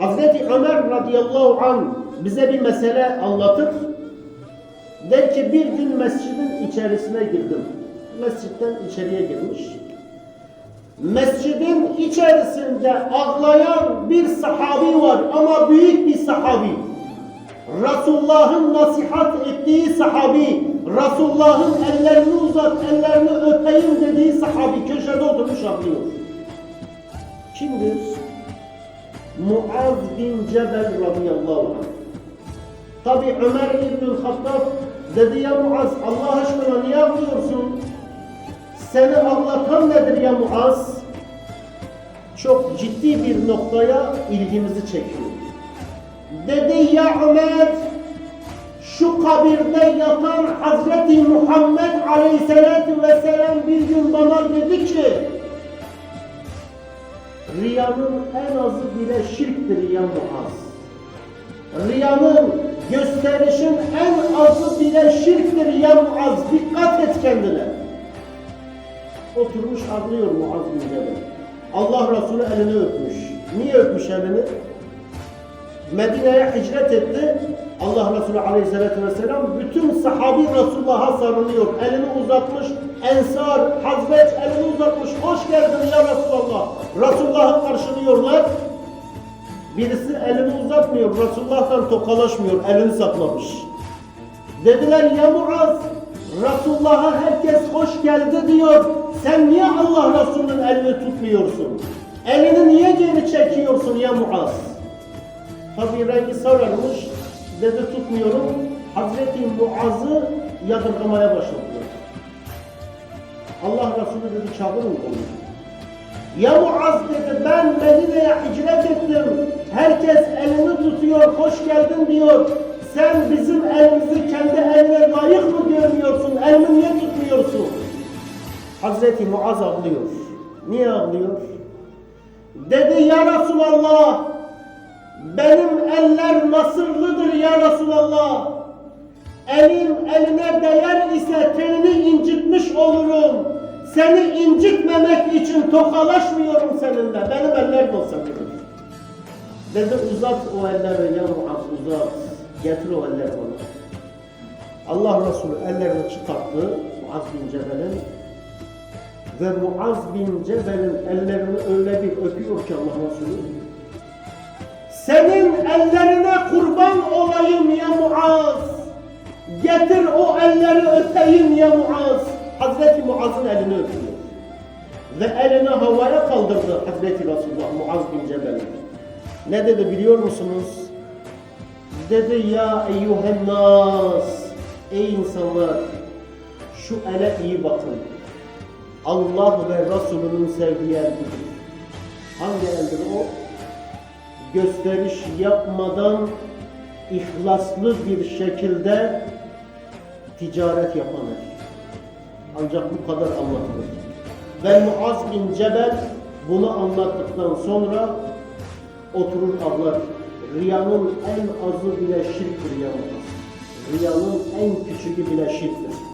Hazreti Ömer radıyallahu an bize bir mesele anlatır. Der ki bir gün mescidin içerisine girdim. Mescitten içeriye girmiş. Mescidin içerisinde ağlayan bir sahabi var ama büyük bir sahabi. Resulullah'ın nasihat ettiği sahabi, Resulullah'ın ellerini uzat, ellerini öpeyim dediği sahabi köşede oturmuş ağlıyor. Kimdir? Muaz bin Cebel radıyallahu anh. Tabi Ömer İbnül Hattab dedi ya Muaz Allah aşkına niye ağlıyorsun? Seni ağlatan nedir ya Muaz? Çok ciddi bir noktaya ilgimizi çekiyor. Dedi ya Ömer şu kabirde yatan Hazreti Muhammed Aleyhisselatü Vesselam bir gün bana dedi ki Riyanın en azı bile şirktir ya Muaz. Riyanın, gösterişin en azı bile şirktir ya Muaz. Dikkat et kendine. Oturmuş ağlıyor Muaz bin Cebel. Allah Resulü elini öpmüş. Niye öpmüş elini? Medine'ye hicret etti. Allah Resulü Aleyhisselatü Vesselam bütün sahabi Resulullah'a sarılıyor. Elini uzatmış. Ensar, Hazret elini uzatmış. Hoş geldin ya Resulullah. Resulullah'ı karşılıyorlar. Birisi elini uzatmıyor. Resulullah'tan tokalaşmıyor. Elini saklamış. Dediler ya Muaz Resulullah'a herkes hoş geldi diyor. Sen niye Allah Resulü'nün elini tutmuyorsun? Elini niye geri çekiyorsun ya Muaz? Tabi rengi sararmış. Dedi tutmuyorum. Hazreti Muaz'ı yadırgamaya başladılar. Allah Resulü dedi çağırın onu. Ya Muaz dedi ben Medine'ye hicret ettim. Herkes elini tutuyor, hoş geldin diyor. Sen bizim elimizi kendi eline layık mı görmüyorsun? Elimi niye tutmuyorsun? Hazreti Muaz ağlıyor. Niye ağlıyor? Dedi ya Resulallah benim eller nasırlıdır ya Resulallah. Elim eline değer ise tenini incitmiş olurum. Seni incitmemek için tokalaşmıyorum seninle. Benim eller nasırlıdır. Dedi uzat o elleri ya Muaz uzat. Getir o elleri bana. Allah Resulü ellerini çıkarttı Muaz bin Cebel'in ve Muaz bin Cebel'in ellerini öyle bir öpüyor ki Allah Resulü senin ellerine kurban olayım ya Muaz. Getir o elleri öpeyim ya Muaz. Hazreti Muaz'ın elini öpüyor. Ve elini havaya kaldırdı Hazreti Resulullah Muaz bin Cebel. Ne dedi biliyor musunuz? Dedi ya eyyuhen nas. Ey insanlar şu ele iyi bakın. Allah ve Resulünün sevdiği eldir. Hangi eldir o? Gösteriş yapmadan ihlaslı bir şekilde ticaret yapan er. Ancak bu kadar anlatılır. Ve Muaz bin Cebel bunu anlattıktan sonra oturur ağlar. Riyanın en azı bile şirktir ya Muaz. Riyanın en küçüğü bile şirktir.